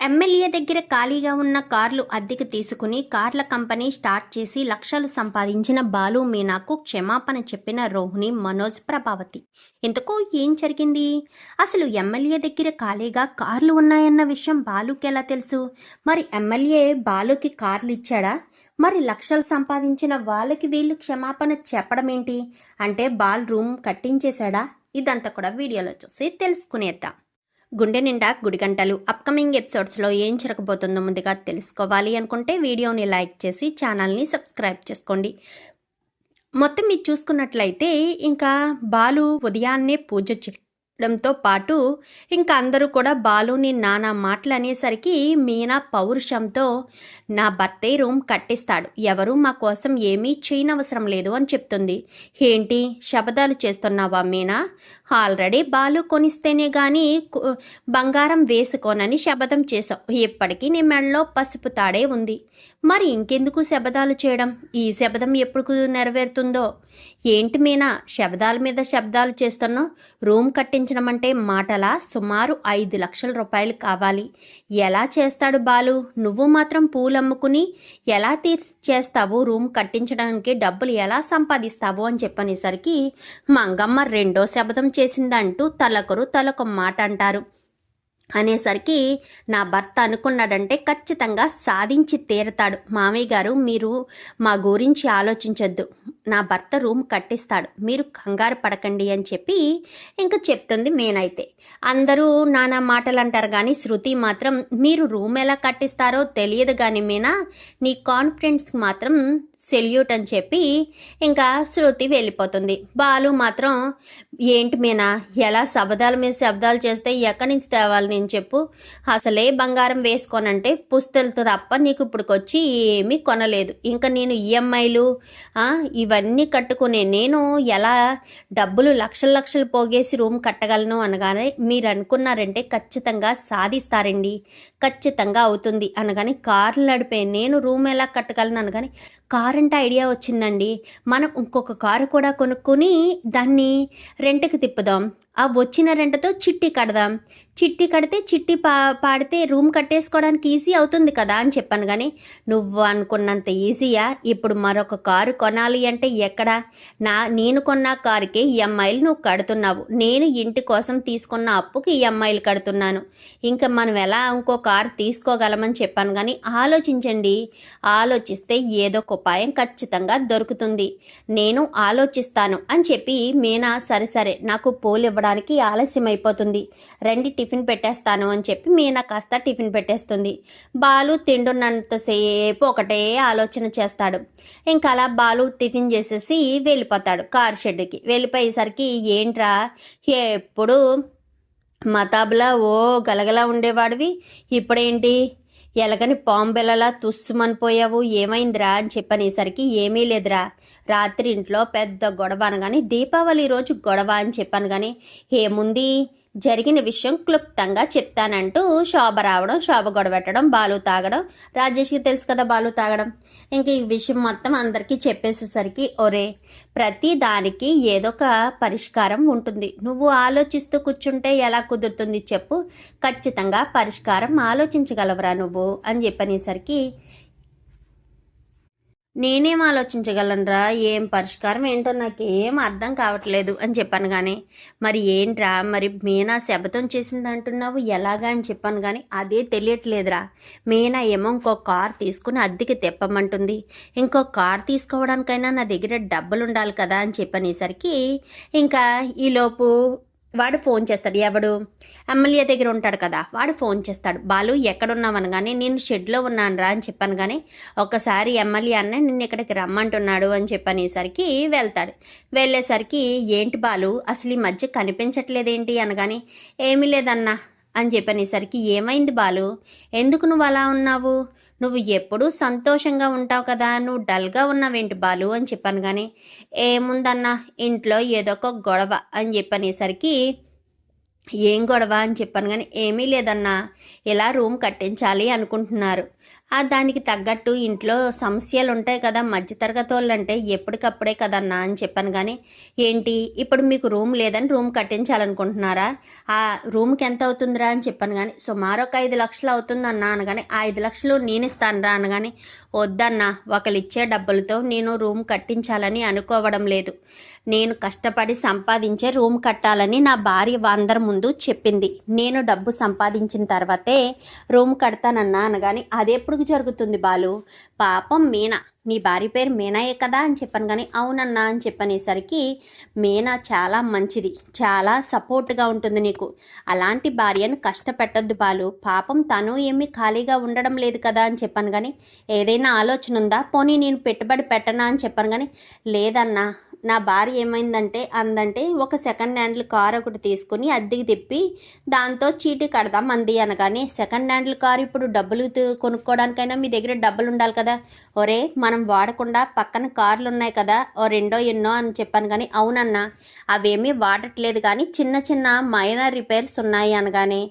MLA దగ్గర ఖాళీగా ఉన్న కార్లు అద్దెకు తీసుకుని కార్ల కంపెనీ స్టార్ట్ చేసి లక్షలు సంపాదించిన బాలు మీనాకు క్షమాపణ చెప్పిన రోహిణి మనోజ్ ప్రభావతి. ఇంతకు ఏం జరిగింది? అసలు ఎమ్మెల్యే దగ్గర ఖాళీగా కార్లు ఉన్నాయన్న విషయం బాలుకి ఎలా తెలుసు? మరి ఎమ్మెల్యే బాలుకి కార్లు ఇచ్చాడా? మరి లక్షలు సంపాదించిన వాళ్ళకి వీళ్ళు క్షమాపణ చెప్పడం ఏంటి అంటే బాల్ రూమ్ కట్టించేశాడా? ఇదంతా కూడా వీడియోలో చూసి తెలుసుకునేద్దాం. గుండె నిండా గుడిగంటలు అప్కమింగ్ ఎపిసోడ్స్లో ఏం జరగబోతుందో ముందుగా తెలుసుకోవాలి అనుకుంటే వీడియోని లైక్ చేసి ఛానల్ని సబ్స్క్రైబ్ చేసుకోండి. మొత్తం మీరు చూసుకున్నట్లయితే ఇంకా బాలు ఉదయాన్నే పూజ చేయడంతో పాటు ఇంకా అందరూ కూడా బాలుని నానా మాటలు అనేసరికి మీనా పౌరుషంతో నా భర్తే రూమ్ కట్టిస్తాడు. ఎవరు మా కోసం ఏమీ చేయనవసరం లేదు అని చెప్తుంది. ఏంటి? శబదాలు చేస్తున్నావా మీనా? ఆల్రెడీ బాలు కొనిస్తేనే గాని బంగారం వేసుకోనని శబదం చేశావు. ఇప్పటికీ నీ మెడలో పసుపు తాడే ఉంది. మరి ఇంకెందుకు శబదాలు చేయడం? ఈ శబదం ఎప్పుడు నెరవేరుతుందో? ఏంటి మీనా శబ్దాల మీద శబ్దాలు చేస్తున్నావు రూమ్ కట్టించడం అంటే మాటలా? సుమారు ఐదు లక్షల రూపాయలు కావాలి. ఎలా చేస్తాడు బాలు? నువ్వు మాత్రం పూలు అమ్ముకుని ఎలా తీర్చేస్తావు? రూమ్ కట్టించడానికి డబ్బులు ఎలా సంపాదిస్తావు అని చెప్పనేసరికి మంగమ్మ రెండో శబ్దం చేసిందంటూ తలకరు తలొక మాట అంటారు అనేసరికి నా భర్త అనుకున్నాడంటే ఖచ్చితంగా సాధించి తీరతాడు. మామయ్య గారు మీరు మా గురించి ఆలోచించొద్దు. నా భర్త రూమ్ కట్టిస్తాడు. మీరు కంగారు పడకండి అని చెప్పి ఇంకా చెప్తుంది మేనైతే. అందరూ నానా మాటలు అంటారు కానీ శృతి మాత్రం మీరు రూమ్ ఎలా కట్టిస్తారో తెలియదు కానీ మీనా నీ కాన్ఫిడెన్స్కి మాత్రం సెల్యూట్ అని చెప్పి ఇంకా శృతి వెళ్ళిపోతుంది. బాలు మాత్రం ఏంటి మీనా ఎలా శబ్దాల మీద శబ్దాలు చేస్తే ఎక్కడి నుంచి తేవాలి నేను చెప్పు. అసలే బంగారం వేసుకోనంటే పుస్తలతో తప్ప నీకు ఇప్పుడుకొచ్చి ఏమీ కొనలేదు. ఇంకా నేను ఈఎంఐలు ఇవన్నీ కట్టుకునే నేను ఎలా డబ్బులు లక్షల లక్షలు పోగేసి రూమ్ కట్టగలను అనగానే మీరు అనుకున్నారంటే ఖచ్చితంగా సాధిస్తారండి. ఖచ్చితంగా అవుతుంది అనగానే కార్లు నడిపే నేను రూమ్ ఎలా కట్టగలను అనగానే కార్ అంటే ఐడియా వచ్చిందండి. మనం ఇంకొక కారు కూడా కొనుక్కొని దాన్ని రెంట్కి తిప్పుదాం. ఆ వచ్చిన రెంటతో చిట్టి కడదాం. చిట్టి కడితే చిట్టి పా పాడితే రూమ్ కట్టేసుకోవడానికి ఈజీ అవుతుంది కదా అని చెప్పాను కానీ నువ్వు అనుకున్నంత ఈజీయా? ఇప్పుడు మరొక కారు కొనాలి అంటే ఎక్కడ? నా నేను కొన్న కారుకి ఈఎంఐలు నువ్వు కడుతున్నావు. నేను ఇంటి కోసం తీసుకున్న అప్పుకి ఈఎంఐలు కడుతున్నాను. ఇంకా మనం ఎలా ఇంకో కారు తీసుకోగలమని చెప్పాను కానీ ఆలోచించండి. ఆలోచిస్తే ఏదో ఒక ఉపాయం ఖచ్చితంగా దొరుకుతుంది. నేను ఆలోచిస్తాను అని చెప్పి మీనా సరే సరే నాకు పోలివ్వడం? రావడానికి ఆలస్యం అయిపోతుంది రండి టిఫిన్ పెట్టేస్తాను అని చెప్పి మీనా కాస్త టిఫిన్ పెట్టేస్తుంది. బాలు తిండున్నంతసేపు ఒకటే ఆలోచన చేస్తాడు. ఇంకా అలా బాలు టిఫిన్ చేసేసి వెళ్ళిపోతాడు కార్ షెడ్కి వెళ్ళిపోయేసరికి ఏంట్రా ఎప్పుడు మతాబులా ఓ గలగలా ఉండేవాడివి? ఇప్పుడేంటి? ఎలగని పాంబెలలా తుస్సుమనిపోయావు? ఏమైందిరా? అని చెప్పనేసరికి ఏమీ లేదురా. రాత్రి ఇంట్లో పెద్ద గొడవ అనగానే దీపావళి రోజు గొడవ అని చెప్పాను కానీ ఏముంది? జరిగిన విషయం క్లుప్తంగా చెప్తానంటూ శోభ రావడం శోభ గొడవెట్టడం బాలు తాగడం. రాజేష్కి తెలుసు కదా బాలు తాగడం. ఇంక ఈ విషయం మొత్తం అందరికీ చెప్పేసేసరికి ఒరే ప్రతి దానికి ఏదో ఒక పరిష్కారం ఉంటుంది. నువ్వు ఆలోచిస్తూ కూర్చుంటే ఎలా కుదురుతుంది చెప్పు. ఖచ్చితంగా పరిష్కారం ఆలోచించగలవరా నువ్వు? అని చెప్పనేసరికి నేనేం ఆలోచించగలనురా? ఏం పరిష్కారం ఏంటో నాకు ఏం అర్థం కావట్లేదు అని చెప్పాను కానీ మరి ఏంట్రా? మరి మీనా శబదం చేసింది అంటున్నావు? ఎలాగా అని చెప్పాను కానీ అదే తెలియట్లేదురా. మీనా ఏమో ఇంకో కార్ తీసుకుని అద్దెకి తెప్పమంటుంది. ఇంకో కార్ తీసుకోవడానికైనా నా దగ్గర డబ్బులు ఉండాలి కదా అని చెప్పనేసరికి ఇంకా ఈలోపు వాడు ఫోన్ చేస్తాడు. ఎవడు? ఎమ్మెల్యే దగ్గర ఉంటాడు కదా వాడు ఫోన్ చేస్తాడు. బాలు ఎక్కడున్నావు కానీ నేను షెడ్లో ఉన్నాను రా అని చెప్పాను కానీ ఒక్కసారి ఎమ్మెల్యే అన్న నిన్ను ఇక్కడికి రమ్మంటున్నాడు అని చెప్పనేసరికి వెళ్తాడు. వెళ్ళేసరికి ఏంటి బాలు అసలు ఈ మధ్య కనిపించట్లేదేంటి అనగానే ఏమీ లేదన్నా అని చెప్పనేసరికి ఏమైంది బాలు? ఎందుకు నువ్వు అలా ఉన్నావు? నువ్వు ఎప్పుడూ సంతోషంగా ఉంటావు కదా నువ్వు డల్గా ఉన్నావేంటి బాలు అని చెప్పాను కానీ ఏముందన్నా ఇంట్లో ఏదో ఒక గొడవ అని చెప్పనేసరికి ఏం గొడవ అని చెప్పాను కానీ ఏమీ లేదన్నా ఇలా రూమ్ కట్టించాలి అనుకుంటున్నారు. దానికి తగ్గట్టు ఇంట్లో సమస్యలు ఉంటాయి కదా మధ్యతరగతి వాళ్ళు అంటే ఎప్పటికప్పుడే కదన్నా అని చెప్పాను కానీ ఏంటి? ఇప్పుడు మీకు రూమ్ లేదని రూమ్ కట్టించాలనుకుంటున్నారా? ఆ రూమ్కి ఎంత అవుతుందిరా అని చెప్పాను కానీ సుమారు ఒక ఐదు లక్షలు అవుతుందన్నా అనగానే ఆ ఐదు లక్షలు నేను ఇస్తానురా అనగానే వద్దన్నా ఒకళ్ళు ఇచ్చే డబ్బులతో నేను రూమ్ కట్టించాలని అనుకోవడం లేదు. నేను కష్టపడి సంపాదించే రూమ్ కట్టాలని నా భార్య అందరి ముందు చెప్పింది. నేను డబ్బు సంపాదించిన తర్వాతే రూమ్ కడతానన్నా అనగాని అది ఎప్పుడు జరుగుతుంది బాలు? పాపం మీనా. నీ భార్య పేరు మీనాయే కదా అని చెప్పాను కానీ అవునన్నా అని చెప్పనేసరికి మీనా చాలా మంచిది చాలా సపోర్ట్గా ఉంటుంది నీకు. అలాంటి భార్యను కష్టపెట్టద్దు బాలు. పాపం తను ఏమీ ఖాళీగా ఉండడం లేదు కదా అని చెప్పాను కానీ ఏదైనా ఆలోచన ఉందా? పోనీ నేను పెట్టుబడి పెట్టనా అని చెప్పాను కానీ లేదన్నా. నా భార్య ఏమైందంటే అందంటే ఒక సెకండ్ హ్యాండ్ల కార్ ఒకటి తీసుకుని అద్దెకి తిప్పి దాంతో చీటీ కడదాం అంది అనగానే సెకండ్ హ్యాండిల్ కార్ ఇప్పుడు డబ్బులు కొనుక్కోవడానికైనా మీ దగ్గర డబ్బులు ఉండాలి కదా? ఒరే మనం వాడకుండా పక్కన కార్లు ఉన్నాయి కదా? ఓ రెండో ఎన్నో అని చెప్పాను కానీ అవునన్నా అవేమీ వాడట్లేదు కానీ చిన్న చిన్న మైనర్ రిపేర్స్ ఉన్నాయి అనగానే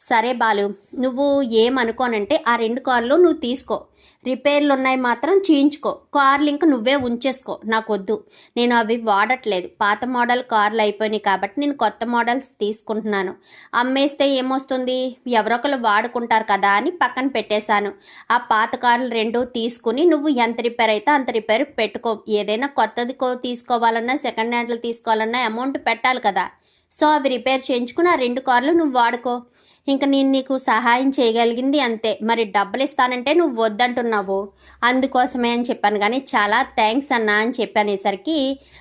సరే బాలు నువ్వు ఏమనుకోనంటే ఆ రెండు కార్లు నువ్వు తీసుకో. రిపేర్లు ఉన్నాయి మాత్రం చేయించుకో. కార్లు లింక్ నువ్వే ఉంచేసుకో. నాకు వద్దు నేను అవి వాడట్లేదు. పాత మోడల్ కార్లు అయిపోయినాయి కాబట్టి నేను కొత్త మోడల్స్ తీసుకుంటున్నాను. అమ్మేస్తే ఏమొస్తుంది? ఎవరొకరు వాడుకుంటారు కదా అని పక్కన పెట్టేశాను. ఆ పాత కార్లు రెండు తీసుకుని నువ్వు ఎంత రిపేర్ అయితే అంత రిపేర్ పెట్టుకో. ఏదైనా కొత్తది తీసుకోవాలన్నా సెకండ్ హ్యాండ్లు తీసుకోవాలన్నా అమౌంట్ పెట్టాలి కదా. సో అవి రిపేర్ చేయించుకుని ఆ రెండు కార్లు నువ్వు వాడుకో. ఇంకా నేను నీకు సహాయం చేయగలిగింది అంతే. మరి డబ్బులు ఇస్తానంటే నువ్వు వద్దంటున్నావు. అందుకోసమే అని చెప్పాను కానీ చాలా థ్యాంక్స్ అన్నా అని చెప్పనేసరికి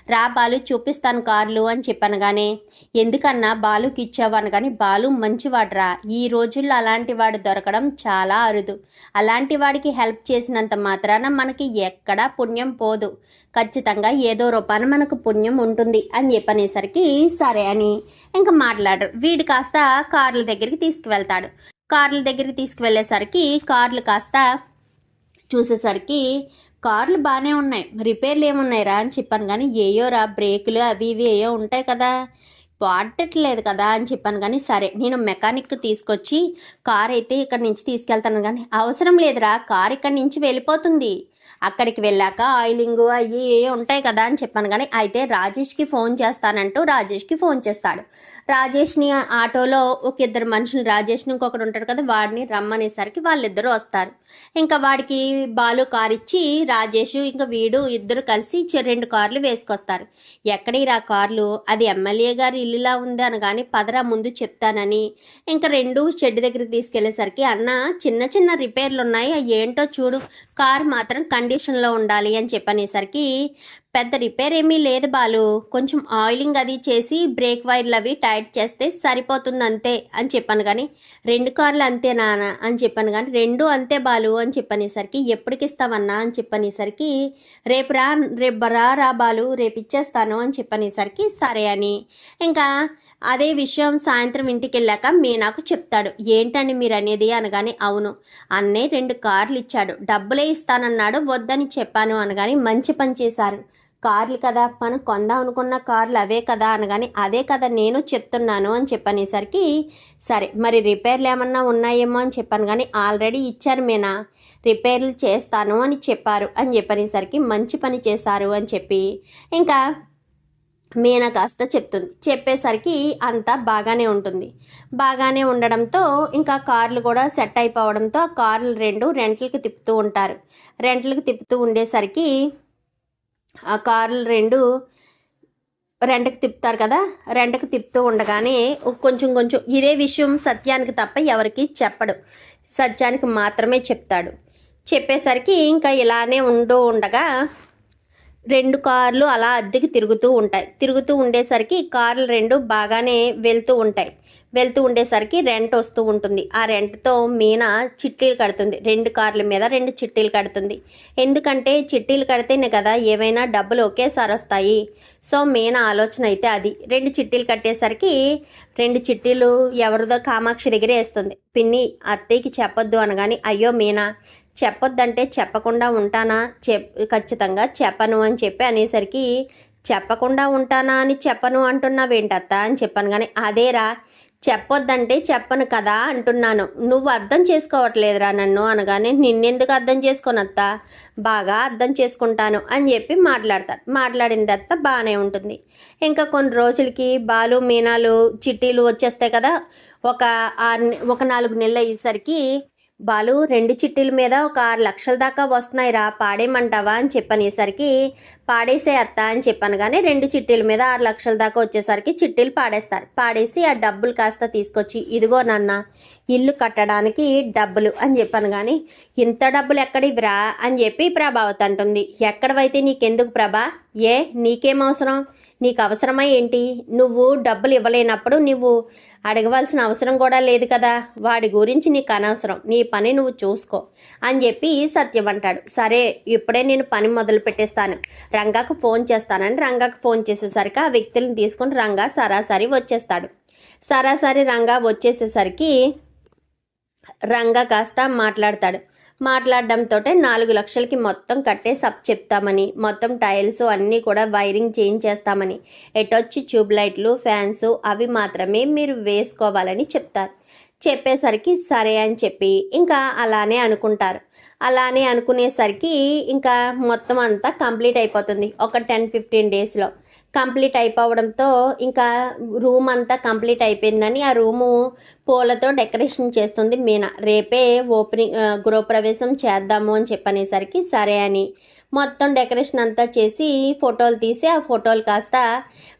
రా బాలు చూపిస్తాను కార్లు అని చెప్పాను కానీ ఎందుకన్నా బాలుకి ఇచ్చావాను కానీ బాలు మంచివాడురా. ఈ రోజుల్లో అలాంటి వాడు దొరకడం చాలా అరుదు. అలాంటి వాడికి హెల్ప్ చేసినంత మాత్రాన మనకి ఎక్కడా పుణ్యం పోదు. ఖచ్చితంగా ఏదో రూపాన మనకు పుణ్యం ఉంటుంది అని చెప్పనేసరికి సరే అని. ఇంకా మాట్లాడరు. వీడు కాస్త కార్ల దగ్గరికి తీసుకువెళ్తాడు. కార్ల దగ్గరికి తీసుకువెళ్ళేసరికి కార్లు కాస్త చూసేసరికి కార్లు బాగానే ఉన్నాయి. రిపేర్లు ఏమున్నాయిరా అని చెప్పాను కానీ ఏయో రా బ్రేకులు అవి ఇవి ఏయో ఉంటాయి కదా. వాడట్లేదు కదా అని చెప్పాను కానీ సరే. నేను మెకానిక్ తీసుకొచ్చి కార్ అయితే ఇక్కడి నుంచి తీసుకెళ్తాను కానీ అవసరం లేదురా. కార్ ఇక్కడ నుంచి వెళ్ళిపోతుంది. అక్కడికి వెళ్ళాక ఆయిలింగ్ అవి ఉంటాయి కదా అని చెప్పాను. కానీ అయితే రాజేష్కి ఫోన్ చేస్తానంటూ రాజేష్కి ఫోన్ చేస్తాడు. రాజేష్ని ఆటోలో ఒక ఇద్దరు మనుషులు రాజేష్ని ఇంకొకరు ఉంటాడు కదా వాడిని రమ్మనేసరికి వాళ్ళిద్దరూ వస్తారు. ఇంకా వాడికి బాలు కార్ ఇచ్చి రాజేష్ ఇంకా వీడు ఇద్దరు కలిసి రెండు కార్లు వేసుకొస్తారు. ఎక్కడిరా కార్లు? అది ఎమ్మెల్యే గారి ఇల్లులా ఉంది అనగాని పదరా ముందు చెప్తానని. ఇంకా రెండు షెడ్ దగ్గరికి తీసుకెళ్ళేసరికి అన్న చిన్న చిన్న రిపేర్లు ఉన్నాయి అవి ఏంటో చూడు. కార్ మాత్రం కండిషన్లో ఉండాలి అని చెప్పనేసరికి పెద్ద రిపేర్ ఏమీ లేదు బాలు. కొంచెం ఆయిలింగ్ అది చేసి బ్రేక్ వైర్లు అవి టైట్ చేస్తే సరిపోతుంది అంతే అని చెప్పాను కానీ రెండు కార్లు అంతే నాన్న అని చెప్పాను కానీ రెండు అంతే బాలు. అని చెప్పనేసరికి ఎప్పటికి ఇస్తావన్నా అని చెప్పనేసరికి రేపు రా రేపు రా రా బాలు రేపు ఇచ్చేస్తాను అని చెప్పనేసరికి సరే అని. ఇంకా అదే విషయం సాయంత్రం ఇంటికి వెళ్ళాక మీనాకు చెప్తాడు. ఏంటని మీరు అనేది అనగానే అవును అన్నే రెండు కార్లు ఇచ్చాడు. డబ్బులే ఇస్తానన్నాడు వద్దని చెప్పాను అనగానే మంచి పని చేశారు. కార్లు కదా మనం కొందాం అనుకున్న కార్లు అవే కదా అనగానే అదే కదా నేను చెప్తున్నాను అని చెప్పనేసరికి సరే మరి రిపేర్లు ఏమన్నా ఉన్నాయేమో అని చెప్పాను. కానీ ఆల్రెడీ ఇచ్చారు మీనా రిపేర్లు చేస్తాను అని చెప్పారు అని చెప్పనేసరికి మంచి పని చేశారు అని చెప్పి ఇంకా మీనా కాస్త చెప్తుంది. చెప్పేసరికి అంతా బాగానే ఉంటుంది. బాగానే ఉండడంతో ఇంకా కార్లు కూడా సెట్ అయిపోవడంతో ఆ కార్లు రెండు రెంట్లకి తిప్పుతూ ఉంటారు. రెంట్లకి తిప్పుతూ ఉండేసరికి ఆ కార్లు రెండు రెంటకు తిప్పుతారు కదా రెంటకు తిప్పుతూ ఉండగానే కొంచెం కొంచెం ఇదే విషయం సత్యానికి తప్ప ఎవరికి చెప్పడు. సత్యానికి మాత్రమే చెప్తాడు. చెప్పేసరికి ఇంకా ఇలానే ఉండు ఉండగా రెండు కార్లు అలా అద్దెకి తిరుగుతూ ఉంటాయి. తిరుగుతూ ఉండేసరికి కార్లు రెండు బాగానే వెళ్తూ ఉంటాయి. వెళ్తూ ఉండేసరికి రెంట్ వస్తూ ఉంటుంది. ఆ రెంట్తో మీనా చిట్టీలు కడుతుంది. రెండు కార్ల మీద రెండు చిట్టీలు కడుతుంది. ఎందుకంటే చిట్టీలు కడితేనే కదా ఏవైనా డబ్బులు ఒకేసారి వస్తాయి. సో మీనా ఆలోచన అయితే అది. రెండు చిట్టీలు కట్టేసరికి రెండు చిట్టీలు ఎవరిదో కామాక్షి దగ్గర వేస్తుంది. పిన్ని అత్తయ్యకి చెప్పొద్దు అనగాని అయ్యో మీనా చెప్పొద్దంటే చెప్పకుండా ఉంటానా? చెప్ ఖచ్చితంగా చెప్పను అని చెప్పి అనేసరికి చెప్పకుండా ఉంటానా అని చెప్పను అంటున్నావేంటత్త? అని చెప్పాను కానీ అదేరా చెప్పొద్దంటే చెప్పను కదా అంటున్నాను. నువ్వు అర్థం చేసుకోవట్లేదురా నన్ను అనగానే నిన్నెందుకు అర్థం చేసుకోనత్త బాగా అర్థం చేసుకుంటాను అని చెప్పి మాట్లాడతాడు. మాట్లాడిన తర్వాత బాగానే ఉంటుంది. ఇంకా కొన్ని రోజులకి బాలు మీనాలు చిట్టీలు వచ్చేస్తాయి కదా. ఒక ఆరు ఒక నాలుగు నెలలు అయ్యేసరికి బాలు రెండు చిట్టీల మీద ఒక ఆరు లక్షల దాకా వస్తున్నాయి రా పాడేయమంటావా అని చెప్పనేసరికి పాడేసే అత్త అని చెప్పాను కానీ రెండు చిట్టీల మీద ఆరు లక్షల దాకా వచ్చేసరికి చిట్టీలు పాడేస్తారు. పాడేసి ఆ డబ్బులు కాస్త తీసుకొచ్చి ఇదిగో నాన్న ఇల్లు కట్టడానికి డబ్బులు అని చెప్పాను కానీ ఇంత డబ్బులు ఎక్కడివిరా అని చెప్పి ప్రభావతి అంటుంది. ఎక్కడవైతే నీకెందుకు ప్రభా? ఏ నీకేం అవసరం? నీకు అవసరమా ఏంటి? నువ్వు డబ్బులు ఇవ్వలేనప్పుడు నువ్వు అడగవలసిన అవసరం కూడా లేదు కదా. వాడి గురించి నీకు అనవసరం. నీ పని నువ్వు చూసుకో అని చెప్పి సత్యం అంటాడు. సరే ఇప్పుడే నేను పని మొదలు పెట్టేస్తాను. రంగాకు ఫోన్ చేస్తానని రంగాకు ఫోన్ చేసేసరికి ఆ వ్యక్తులను తీసుకుని రంగా సరాసరి వచ్చేస్తాడు. సరాసరి రంగా వచ్చేసేసరికి రంగా కాస్త మాట్లాడతాడు. మాట్లాడడంతో నాలుగు లక్షలకి మొత్తం కట్టే సబ్ చెప్తామని మొత్తం టైల్స్ అన్నీ కూడా వైరింగ్ చేంజ్ చేస్తామని. ఎటొచ్చి ట్యూబ్ లైట్లు ఫ్యాన్స్ అవి మాత్రమే మీరు వేసుకోవాలని చెప్తారు. చెప్పేసరికి సరే అని చెప్పి ఇంకా అలానే అనుకుంటారు. అలానే అనుకునేసరికి ఇంకా మొత్తం అంతా కంప్లీట్ అయిపోతుంది. ఒక టెన్ ఫిఫ్టీన్ డేస్లో. కంప్లీట్ అయిపోవడంతో ఇంకా రూమ్ అంతా కంప్లీట్ అయిపోయిందని ఆ రూము పూలతో డెకరేషన్ చేస్తుంది మీనా. రేపే ఓపెనింగ్ గృహప్రవేశం చేద్దాము అని చెప్పనేసరికి సరే అని. మొత్తం డెకరేషన్ అంతా చేసి ఫోటోలు తీసి ఆ ఫోటోలు కాస్త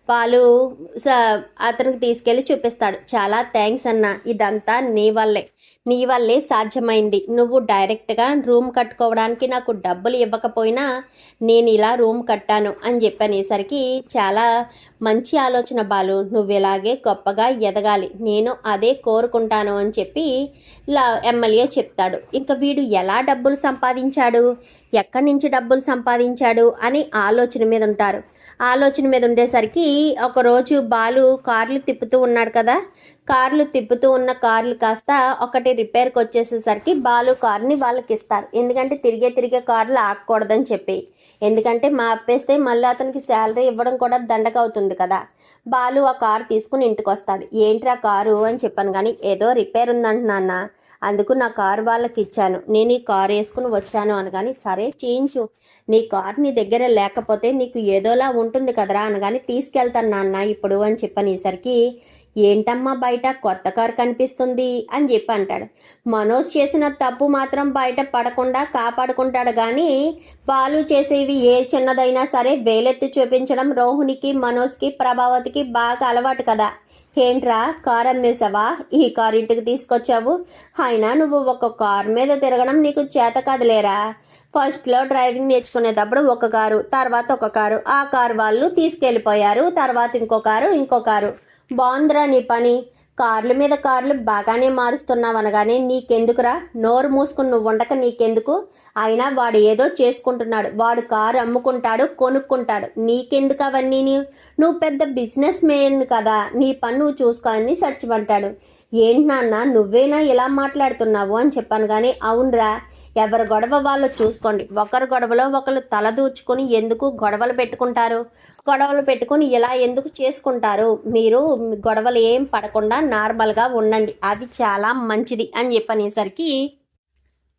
వాళ్ళు స- అతనికి తీసుకెళ్ళి చూపిస్తాడు. చాలా థ్యాంక్స్ అన్న ఇదంతా నీ వల్లే. నీ వల్లే సాధ్యమైంది. నువ్వు డైరెక్ట్గా రూమ్ కట్టుకోవడానికి నాకు డబ్బులు ఇవ్వకపోయినా నేను ఇలా రూమ్ కట్టాను అని చెప్పనేసరికి చాలా మంచి ఆలోచన బాలు. నువ్వు ఇలాగే గొప్పగా ఎదగాలి. నేను అదే కోరుకుంటాను అని చెప్పి ఇలా ఎమ్మెల్యే చెప్తాడు. ఇంకా వీడు ఎలా డబ్బులు సంపాదించాడు? ఎక్కడి నుంచి డబ్బులు సంపాదించాడు? అని ఆలోచన మీద ఉంటారు. ఆలోచన మీద ఉండేసరికి ఒకరోజు బాలు కార్లు తిప్పుతూ ఉన్నాడు కదా. కార్లు తిప్పుతూ ఉన్న కార్లు కాస్త ఒకటి రిపేర్కి వచ్చేసేసరికి బాలు కార్ని వాళ్ళకి ఇస్తారు ఎందుకంటే తిరిగే తిరిగే కార్లు ఆగకూడదని చెప్పి. ఎందుకంటే మా ఆపేస్తే మళ్ళీ అతనికి శాలరీ ఇవ్వడం కూడా దండక అవుతుంది కదా. బాలు ఆ కారు తీసుకుని ఇంటికి వస్తాడు ఆ కారు? అని చెప్పాను కానీ ఏదో రిపేర్ ఉందంటున్నా అందుకు నా కారు వాళ్ళకి ఇచ్చాను నేను ఈ కార్ వేసుకుని వచ్చాను అనగాని సరే చేయించు. నీ కార్ నీ దగ్గర లేకపోతే నీకు ఏదోలా ఉంటుంది కదరా అనగాని తీసుకెళ్తాను నాన్న ఇప్పుడు అని చెప్పనేసరికి ఏంటమ్మా బయట కొత్త కారు కనిపిస్తుంది అని చెప్పి అంటాడు. మనోజ్ చేసిన తప్పు మాత్రం బయట పడకుండా కాపాడుకుంటాడు కానీ వాళ్ళు చేసేవి ఏ చిన్నదైనా సరే వేలెత్తి చూపించడం రోహిణికి మనోజ్కి ప్రభావతికి బాగా అలవాటు కదా. ఏంట్రా కార్ అమ్మేసావా ఈ కార్ ఇంటికి తీసుకొచ్చావు. అయినా నువ్వు ఒక కార్ మీద తిరగడం నీకు చేత కదలేరా. ఫస్ట్లో డ్రైవింగ్ నేర్చుకునేటప్పుడు ఒక కారు తర్వాత ఒక కారు. ఆ కారు వాళ్ళు తీసుకెళ్ళిపోయారు తర్వాత ఇంకో కారు ఇంకో కారు. బాగుందిరా నీ పని. కార్ల మీద కార్లు బాగానే మారుస్తున్నావు అనగానే నీకెందుకురా? నోరు మూసుకుని నువ్వు ఉండక నీకెందుకు? అయినా వాడు ఏదో చేసుకుంటున్నాడు. వాడు కారు అమ్ముకుంటాడు కొనుక్కుంటాడు. నీకెందుకు అవన్నీ నువ్వు పెద్ద బిజినెస్ మ్యాన్ కదా. నీ పని నువ్వు చూసుకోవాలని సచ్చిమంటాడు. ఏంటి నాన్న నువ్వేనా ఇలా మాట్లాడుతున్నావు అని చెప్పాను కానీ అవునరా. ఎవరి గొడవ వాళ్ళు చూసుకోండి. ఒకరి గొడవలో ఒకరు తలదూచుకొని ఎందుకు గొడవలు పెట్టుకుంటారు? గొడవలు పెట్టుకొని ఇలా ఎందుకు చేసుకుంటారు? మీరు గొడవలు ఏం పడకుండా నార్మల్గా ఉండండి. అది చాలా మంచిది అని చెప్పనేసరికి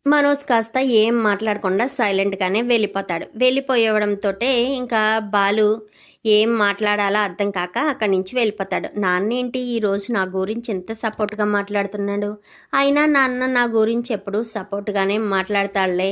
మనోజ్ కాస్త ఏం మాట్లాడకుండా సైలెంట్గానే వెళ్ళిపోతాడు. వెళ్ళిపోయడంతో ఇంకా బాలు ఏం మాట్లాడాలో అర్థం కాక అక్కడి నుంచి వెళ్ళిపోతాడు. నాన్న ఏంటి ఈరోజు నా గురించి ఎంత సపోర్ట్గా మాట్లాడుతున్నాడు? అయినా నాన్న నా గురించి ఎప్పుడు సపోర్ట్గానే మాట్లాడతాడులే.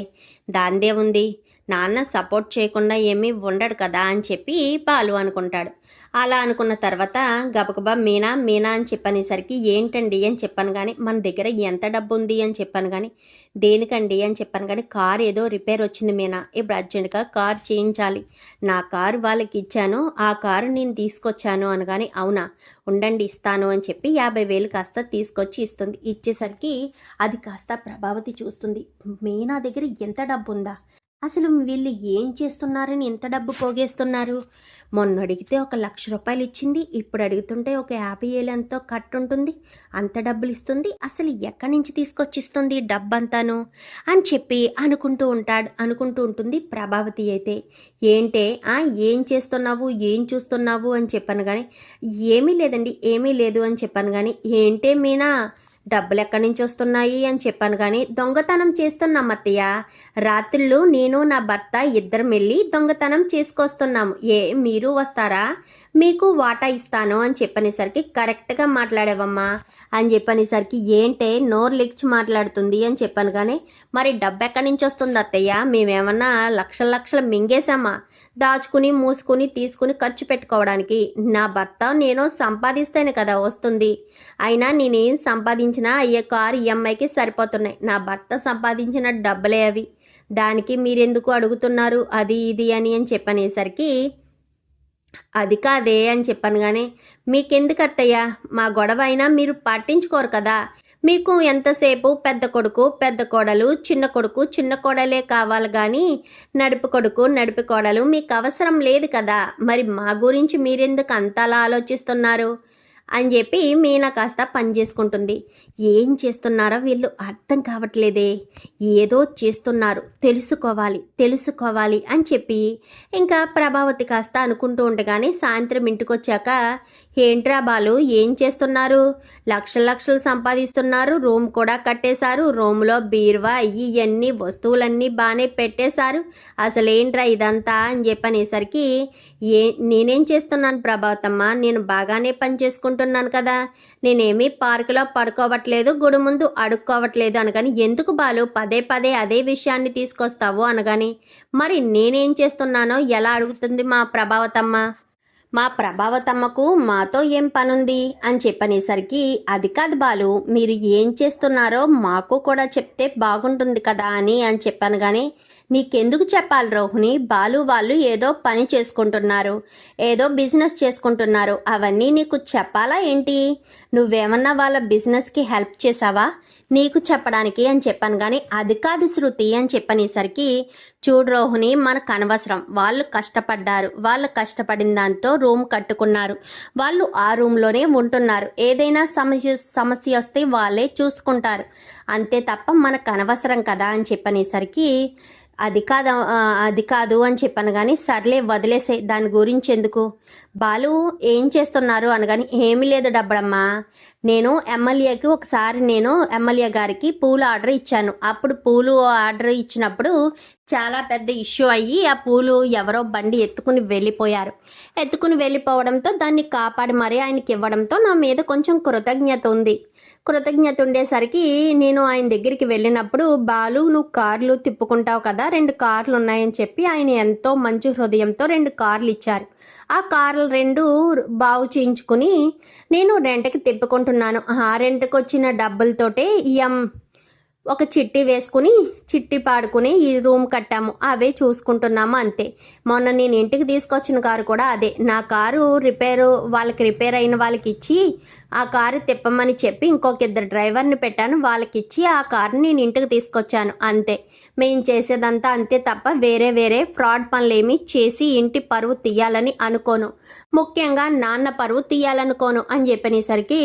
దాందే ఉంది. నాన్న సపోర్ట్ చేయకుండా ఏమీ ఉండడు కదా అని చెప్పి బాలు అనుకుంటాడు. అలా అనుకున్న తర్వాత గబగబా మీనా మీనా అని చెప్పనేసరికి ఏంటండి? అని చెప్పాను కానీ మన దగ్గర ఎంత డబ్బు ఉంది అని చెప్పాను కానీ దేనికండి? అని చెప్పాను కానీ కార్ ఏదో రిపేర్ వచ్చింది మీనా ఇప్పుడు అర్జెంటుగా కార్ చేయించాలి. నా కారు వాళ్ళకి ఇచ్చాను ఆ కారు నేను తీసుకొచ్చాను అనగాని అవునా ఉండండి ఇస్తాను అని చెప్పి యాభై వేలు కాస్త తీసుకొచ్చి ఇస్తుంది. ఇచ్చేసరికి అది కాస్త ప్రభావతి చూస్తుంది. మీనా దగ్గర ఎంత డబ్బు ఉందా అసలు వీళ్ళు ఏం చేస్తున్నారని ఇంత డబ్బు పోగేస్తున్నారు? మొన్న అడిగితే ఒక లక్ష రూపాయలు ఇచ్చింది ఇప్పుడు అడుగుతుంటే ఒక యాభై ఏళ్ళు ఎంతో కట్టుంటుంది అంత డబ్బులు ఇస్తుంది అసలు ఎక్కడి నుంచి తీసుకొచ్చిస్తుంది డబ్బంతాను? అని చెప్పి అనుకుంటూ ఉంటాడు అనుకుంటూ ఉంటుంది ప్రభావతి అయితే. ఏంటే? ఆ ఏం చేస్తున్నావు? ఏం చూస్తున్నావు? అని చెప్పాను కానీ ఏమీ లేదండి ఏమీ లేదు అని చెప్పాను కానీ ఏంటే మీనా? డబ్బులు ఎక్కడి నుంచి వస్తున్నాయి అని చెప్పాను కానీ దొంగతనం చేస్తున్నాం అత్తయ్య. రాత్రులు నేను నా భర్త ఇద్దరం వెళ్ళి దొంగతనం చేసుకొస్తున్నాము ఏ మీరు వస్తారా? మీకు వాటా ఇస్తాను అని చెప్పనేసరికి కరెక్ట్గా మాట్లాడావమ్మా అని చెప్పనేసరికి ఏంటే నోరు లెక్చి మాట్లాడుతుంది అని చెప్పాను కానీ మరి డబ్బు ఎక్కడి నుంచి వస్తుంది అత్తయ్య? మేమేమన్నా లక్షల లక్షలు మింగేశామా? దాచుకుని మూసుకుని తీసుకుని ఖర్చు పెట్టుకోవడానికి. నా భర్త నేను సంపాదిస్తేనే కదా వస్తుంది. అయినా నేనేం సంపాదించినా అయ్యే కారు ఈఎంఐకి సరిపోతున్నాయి. నా భర్త సంపాదించిన డబ్బులే అవి. దానికి మీరెందుకు అడుగుతున్నారు? అది ఇది అని అని చెప్పనేసరికి అది కాదే అని చెప్పాను కానీ మీకెందుకు అత్తయ్య మా గొడవ అయినా మీరు పట్టించుకోరు కదా. మీకు ఎంతసేపు పెద్ద కొడుకు పెద్ద కోడలు చిన్న కొడుకు చిన్న కోడలే కావాలి కానీ నడుపు కొడుకు నడుపు కోడలు మీకు అవసరం లేదు కదా. మరి మా గురించి మీరెందుకు అంతలా ఆలోచిస్తున్నారు? అని చెప్పి మీనా కాస్త పని చేసుకుంటుంది. ఏం చేస్తున్నారో వీళ్ళు అర్థం కావట్లేదే. ఏదో చేస్తున్నారు. తెలుసుకోవాలి తెలుసుకోవాలి అని చెప్పి ఇంకా ప్రభావతి కాస్త అనుకుంటూ ఉండగానే సాయంత్రం ఇంటికి వచ్చాక ఏంట్రా బాలు ఏం చేస్తున్నారు? లక్షల లక్షలు సంపాదిస్తున్నారు రూమ్ కూడా కట్టేశారు రూమ్లో బీరువా ఇవన్నీ వస్తువులన్నీ బాగానే పెట్టేశారు. అసలేంట్రా ఇదంతా అని చెప్పనేసరికి ఏ నేనేం చేస్తున్నాను ప్రభావతమ్మ? నేను బాగానే పని చేసుకుంటున్నాను కదా. నేనేమీ పార్కులో పడుకోవట్లేదు గుడి ముందు అడుక్కోవట్లేదు అనగాని ఎందుకు బాలు పదే పదే అదే విషయాన్ని తీసుకొస్తావు అనగాని? మరి నేనేం చేస్తున్నానో ఎలా అడుగుతుంది మా ప్రభావతమ్మ? మా ప్రభావతమ్మకు మాతో ఏం పనుంది? అని చెప్పనేసరికి అది కాదు బాలు మీరు ఏం చేస్తున్నారో మాకు కూడా చెప్తే బాగుంటుంది కదా అని అని చెప్పాను కానీ నీకెందుకు చెప్పాలి రోహిణి? బాలు వాళ్ళు ఏదో పని చేసుకుంటున్నారు ఏదో బిజినెస్ చేసుకుంటున్నారు అవన్నీ నీకు చెప్పాలా ఏంటి? నువ్వేమన్నా వాళ్ళ బిజినెస్కి హెల్ప్ చేసావా? నీకు చెప్పడానికి అని చెప్పాను. కానీ అది కాదు శృతి అని చెప్పనేసరికి చూడు రోహిణి మనకు అనవసరం వాళ్ళు కష్టపడ్డారు. వాళ్ళు కష్టపడిన దాంతో రూమ్ కట్టుకున్నారు. వాళ్ళు ఆ రూమ్లోనే ఉంటున్నారు. ఏదైనా సమస్య సమస్య వస్తే వాళ్ళే చూసుకుంటారు. అంతే తప్ప మనకు అనవసరం కదా అని చెప్పనేసరికి అది కాదు అది కాదు అని చెప్పాను. కానీ సర్లే వదిలేసే దాని గురించి ఎందుకు? బాలు ఏం చేస్తున్నారు అనగాని ఏమీ లేదు డబ్బడమ్మా. నేను ఎమ్మెల్యేకి ఒకసారి నేను ఎమ్మెల్యే గారికి పూలు ఆర్డర్ ఇచ్చాను. అప్పుడు పూలు ఆర్డర్ ఇచ్చినప్పుడు చాలా పెద్ద ఇష్యూ అయ్యి ఆ పూలు ఎవరో బండి ఎత్తుకుని వెళ్ళిపోయారు. ఎత్తుకుని వెళ్ళిపోవడంతో దాన్ని కాపాడి మరీ ఆయనకి ఇవ్వడంతో నా మీద కొంచెం కృతజ్ఞత ఉంది. కృతజ్ఞత ఉండేసరికి నేను ఆయన దగ్గరికి వెళ్ళినప్పుడు బాలు నువ్వు కార్లు తిప్పుకుంటావు కదా రెండు కార్లు ఉన్నాయని చెప్పి ఆయన ఎంతో మంచి హృదయంతో రెండు కార్లు ఇచ్చారు. ఆ కార్లు రెండు బాగు చేయించుకుని నేను రెంట్కి తిప్పుకుంటున్నాను. ఆ రెంట్కి వచ్చిన డబ్బులతోటే ఈఎం ఒక చిట్టి వేసుకుని చిట్టి పాడుకుని ఈ రూమ్ కట్టాము. అవే చూసుకుంటున్నాము అంతే. మొన్న నేను ఇంటికి తీసుకొచ్చిన కారు కూడా అదే. నా కారు రిపేరు వాళ్ళకి రిపేర్ అయిన వాళ్ళకి ఇచ్చి ఆ కారు తిప్పమని చెప్పి ఇంకొక ఇద్దరు డ్రైవర్ని పెట్టాను. వాళ్ళకి ఇచ్చి ఆ కారుని నేను ఇంటికి తీసుకొచ్చాను. అంతే. మేము చేసేదంతా అంతే తప్ప వేరే వేరే ఫ్రాడ్ పనులేమి చేసి ఇంటి పరువు తీయాలని అనుకోను. ముఖ్యంగా నాన్న పరువు తీయాలనుకోను అని చెప్పనేసరికి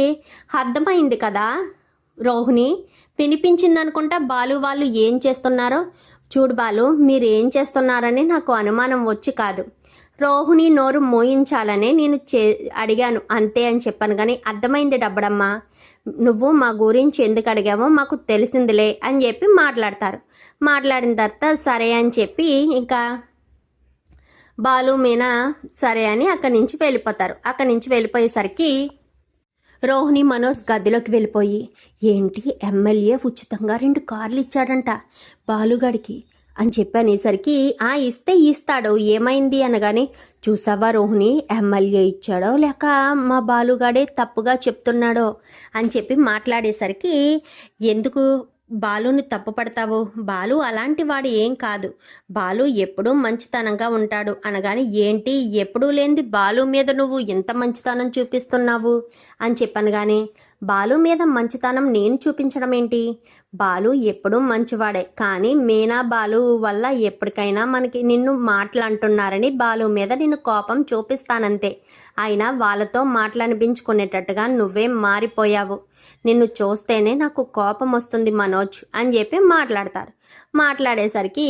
అర్థమైంది కదా రోహిణి. వినిపించిందనుకుంటా బాలు వాళ్ళు ఏం చేస్తున్నారో? చూడు బాలు మీరు ఏం చేస్తున్నారని నాకు అనుమానం వచ్చి కాదు. రోహుని నోరు మోయించాలనే నేను చే అడిగాను. అంతే అని చెప్పాను కానీ అర్థమైంది డబ్బడమ్మా. నువ్వు మా గురించి ఎందుకు అడిగావో మాకు తెలిసిందిలే అని చెప్పి మాట్లాడతారు. మాట్లాడిన తర్వాత సరే అని చెప్పి ఇంకా బాలు మీనా సరే అని అక్కడి నుంచి వెళ్ళిపోతారు. అక్కడి నుంచి వెళ్ళిపోయేసరికి రోహిణి మనోజ్ గదిలోకి వెళ్ళిపోయి ఏంటి ఎమ్మెల్యే ఉచితంగా రెండు కార్లు ఇచ్చాడంట బాలుగాడికి? అని చెప్పి అనేసరికి ఆ ఇస్తే ఇస్తాడు ఏమైంది? అనగానే చూసావా రోహిణి ఎమ్మెల్యే ఇచ్చాడో లేక మా బాలుగాడే తప్పుగా చెప్తున్నాడో? అని చెప్పి మాట్లాడేసరికి ఎందుకు బాలుని తప్పుపడతావు బాలు అలాంటి వాడు ఏం కాదు. బాలు ఎప్పుడూ మంచితనంగా ఉంటాడు. అనగానే ఏంటి? ఎప్పుడూ లేనిది బాలు మీద నువ్వు ఇంత మంచితనం చూపిస్తున్నావు? అని చెప్పను కానీ బాలు మీద మంచితనం నేను చూపించడం ఏంటి? బాలు ఎప్పుడూ మంచివాడే. కానీ మీనా బాలు వల్ల ఎప్పటికైనా మనకి నిన్ను మాటలు అంటున్నారని బాలు మీద నిన్ను కోపం చూపిస్తానంతే. అయినా వాళ్ళతో మాటలనిపించుకునేటట్టుగా నువ్వే మారిపోయావు. నిన్ను చూస్తేనే నాకు కోపం వస్తుంది మనోజ్ అని చెప్పి మాట్లాడతారు. మాట్లాడేసరికి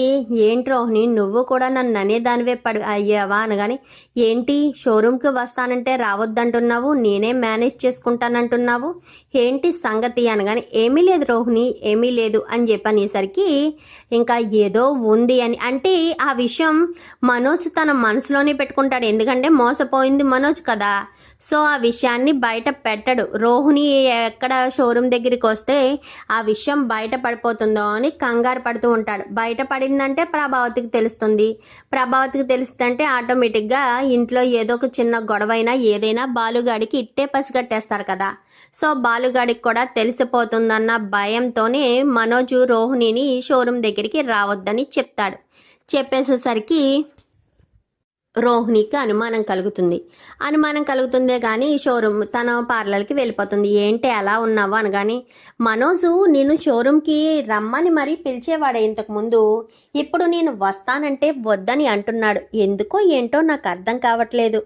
ఏంటి రోహిణి నువ్వు కూడా నన్ను అనేదానివే పడి అయ్యావా అనగాని ఏంటి షోరూమ్కి వస్తానంటే రావద్దంటున్నావు నేనే మేనేజ్ చేసుకుంటానంటున్నావు ఏంటి సంగతి? అనగాని ఏమీ లేదు రోహిణి ఏమీ లేదు అని చెప్పనేసరికి ఇంకా ఏదో ఉంది అని. అంటే ఆ విషయం మనోజ్ తన మనసులోనే పెట్టుకుంటాడు. ఎందుకంటే మోసపోయింది మనోజ్ కదా. సో ఆ విషయాన్ని బయట పెట్టడు. రోహిణి ఎక్కడ షోరూమ్ దగ్గరికి వస్తే ఆ విషయం బయట పడిపోతుందో అని కంగారు పడుతూ ఉంటాడు బయట పడిందంటే ప్రభావతికి తెలుస్తుంది. ప్రభావతికి తెలుస్తుందంటే ఆటోమేటిక్గా ఇంట్లో ఏదో ఒక చిన్న గొడవైనా ఏదైనా బాలుగాడికి ఇట్టే పసిగట్టేస్తారు కదా. సో బాలుగాడికి కూడా తెలిసిపోతుందన్న భయంతోనే మనోజు రోహిణిని షోరూమ్ దగ్గరికి రావద్దని చెప్తాడు. చెప్పేసేసరికి రోహిణికి అనుమానం కలుగుతుంది. అనుమానం కలుగుతుందే కానీ షోరూమ్ తన పార్లర్కి వెళ్ళిపోతుంది. ఏంటి ఎలా ఉన్నావు అనగాని మనోజు నేను షోరూమ్కి రమ్మని మరీ పిలిచేవాడే ఇంతకు ముందు. ఇప్పుడు నేను వస్తానంటే వద్దని అంటున్నాడు. ఎందుకో ఏంటో నాకు అర్థం కావట్లేదు.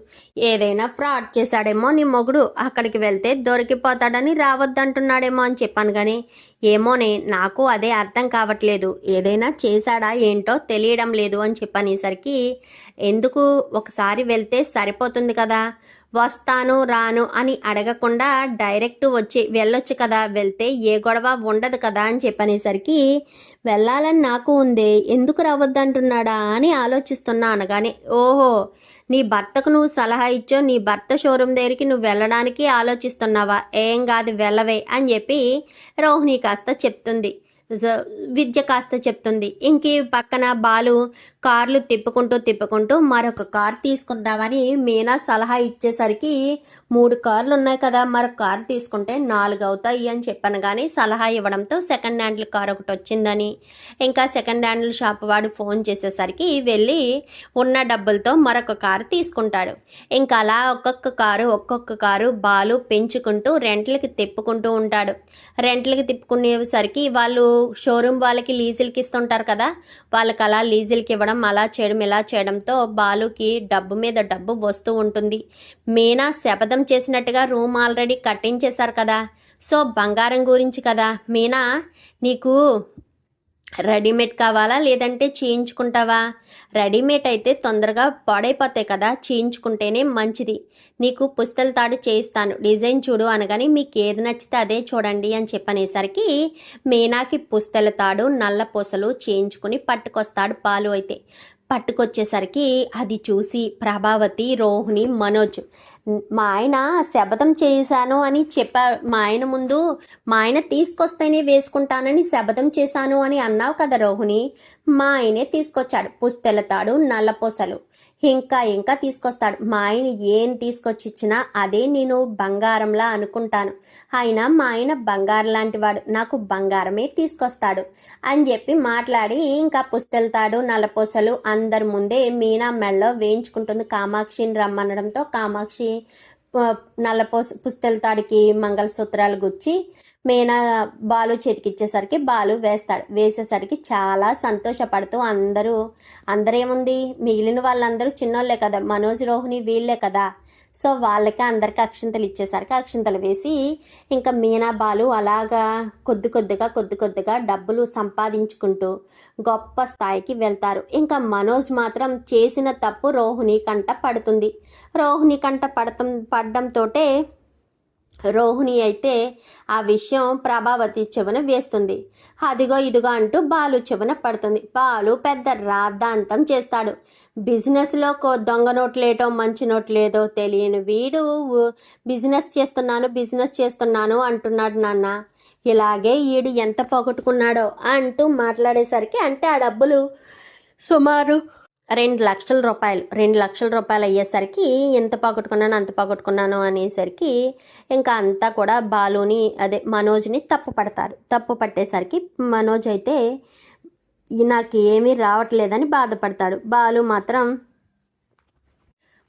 ఏదైనా ఫ్రాడ్ చేశాడేమో నీ మొగుడు అక్కడికి వెళ్తే దొరికిపోతాడని రావద్దంటున్నాడేమో అని చెప్పాను కానీ ఏమోనే నాకు అదే అర్థం కావట్లేదు. ఏదైనా చేశాడా ఏంటో తెలియడం లేదు అని చెప్పనేసరికి ఎందుకు? ఒకసారి వెళ్తే సరిపోతుంది కదా. వస్తాను రాను అని అడగకుండా డైరెక్ట్ వచ్చి వెళ్ళొచ్చు కదా వెళ్తే ఏ గొడవ ఉండదు కదా అని చెప్పనేసరికి వెళ్ళాలని నాకు ఉంది ఎందుకు రావద్దంటున్నాడా అని ఆలోచిస్తున్నా అనగానే ఓహో నీ భర్తకు నువ్వు సలహా ఇచ్చో నీ భర్త షోరూమ్ దగ్గరికి నువ్వు వెళ్ళడానికి ఆలోచిస్తున్నావా? ఏం కాదు వెళ్ళవే అని చెప్పి రోహిణి కాస్త చెప్తుంది. విద్య కాస్త చెప్తుంది. ఇంక పక్కన బాలు కార్లు తిప్పుకుంటూ తిప్పుకుంటూ మరొక కార్ తీసుకుందామని మీనా సలహా ఇచ్చేసరికి మూడు కార్లు ఉన్నాయి కదా మరొక కార్ తీసుకుంటే నాలుగు అవుతాయి అని చెప్పాను కానీ సలహా ఇవ్వడంతో సెకండ్ హ్యాండ్ల కార్ ఒకటి వచ్చిందని. ఇంకా సెకండ్ హ్యాండ్ల షాప్ వాడు ఫోన్ చేసేసరికి వెళ్ళి ఉన్న డబ్బులతో మరొక కారు తీసుకుంటాడు. ఇంకా అలా ఒక్కొక్క కారు ఒక్కొక్క కారు బాలు పెంచుకుంటూ రెంట్లకి తిప్పుకుంటూ ఉంటాడు. రెంట్లకి తిప్పుకునేసరికి వాళ్ళు షోరూమ్ వాళ్ళకి లీజులకి ఇస్తుంటారు కదా వాళ్ళకి అలా లీజులకి ఇవ్వడం అలా చేయడం ఇలా చేయడంతో బాలుకి డబ్బు మీద డబ్బు వస్తూ ఉంటుంది. మీనా శపథం చేసినట్టుగా రూమ్ ఆల్రెడీ కట్టించేశారు కదా. సో బంగారం గురించి కదా. మీనా నీకు రెడీమేడ్ కావాలా లేదంటే చేయించుకుంటావా? రెడీమేడ్ అయితే తొందరగా పాడైపోతాయి కదా చేయించుకుంటేనే మంచిది. నీకు పుస్తల తాడు చేయిస్తాను. డిజైన్ చూడు అనగానే మీకు ఏది నచ్చితే అదే చూడండి అని చెప్పనేసరికి మీనాకి పుస్తల తాడు నల్ల పూసలు చేయించుకుని పట్టుకొస్తాడు పాలు అయితే. పట్టుకొచ్చేసరికి అది చూసి ప్రభావతి రోహిణి మనోజ్ మా ఆయన శపథం చేశాను అని చెప్పారు మా ఆయన ముందు మా ఆయన తీసుకొస్తేనే వేసుకుంటానని శపథం చేశాను అని అన్నావు కదా రోహిణి. మా ఆయనే తీసుకొచ్చాడు పుస్తెలతాడు నల్లపూసలు. ఇంకా ఇంకా తీసుకొస్తాడు. మా ఆయన ఏం తీసుకొచ్చి ఇచ్చినా అదే నేను బంగారంలా అనుకుంటాను. ఆయన మా ఆయన బంగారం లాంటి వాడు. నాకు బంగారమే తీసుకొస్తాడు. అని చెప్పి మాట్లాడి ఇంకా పుస్తెళ్తాడు నలపూసలు అందరి ముందే మీనా మెళ్ళలో వేయించుకుంటుంది. కామాక్షిని రమ్మనడంతో కామాక్షి నల్లపూస పుస్తెలతాడికి మంగళసూత్రాలు గుచ్చి మీనా బాలు చేతికిచ్చేసరికి బాలు వేస్తాడు. వేసేసరికి చాలా సంతోషపడుతూ అందరూ అందరేముంది? మిగిలిన వాళ్ళందరూ చిన్నోళ్ళే కదా. మనోజ్ రోహిణి వీళ్ళే కదా. సో వాళ్ళకి అందరికి అక్షింతలు ఇచ్చేసరికి అక్షింతలు వేసి ఇంకా మీనా బాలు అలాగా కొద్ది కొద్దిగా కొద్ది కొద్దిగా డబ్బులు సంపాదించుకుంటూ గొప్ప స్థాయికి వెళ్తారు. ఇంకా మనోజ్ మాత్రం చేసిన తప్పు రోహిణి కంట పడుతుంది. రోహిణి కంట పడతం పడడంతోటే రోహిణి అయితే ఆ విషయం ప్రభావతి చెవున వేస్తుంది. అదిగో ఇదిగో అంటూ బాలు చెవున పడుతుంది. బాలు పెద్ద రాద్ధాంతం చేస్తాడు. బిజినెస్లో కో దొంగ నోట్లేటో మంచి నోట్లేదో తెలియని వీడు బిజినెస్ చేస్తున్నాను బిజినెస్ చేస్తున్నాను అంటున్నాడు నాన్న. ఇలాగే ఈడు ఎంత పోగొట్టుకున్నాడో అంటూ మాట్లాడేసరికి అంటే ఆ డబ్బులు సుమారు రెండు లక్షల రూపాయలు రెండు లక్షల రూపాయలు అయ్యేసరికి ఎంత పోగొట్టుకున్నాను అంత పోగొట్టుకున్నాను అనేసరికి ఇంకా అంతా కూడా బాలుని అదే మనోజ్ని తప్పు పడతారు. తప్పు పట్టేసరికి మనోజ్ అయితే నాకు ఏమీ రావట్లేదని బాధపడతాడు. బాలు మాత్రం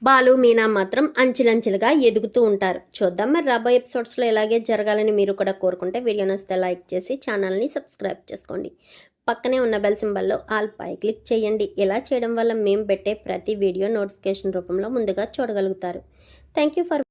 బాలు మీనా మాత్రం అంచెలంచెలుగా ఎదుగుతూ ఉంటారు. చూద్దాం మరి రాబోయే ఎపిసోడ్స్లో ఇలాగే జరగాలని మీరు కూడా కోరుకుంటే వీడియో నచ్చితే లైక్ చేసి ఛానల్ని సబ్స్క్రైబ్ చేసుకోండి. పక్కనే ఉన్న బెల్ సింబల్లో ఆల్ పై క్లిక్ చేయండి. ఇలా చేయడం వల్ల మేము పెట్టే ప్రతి వీడియో నోటిఫికేషన్ రూపంలో ముందుగా చూడగలుగుతారు. Thank you for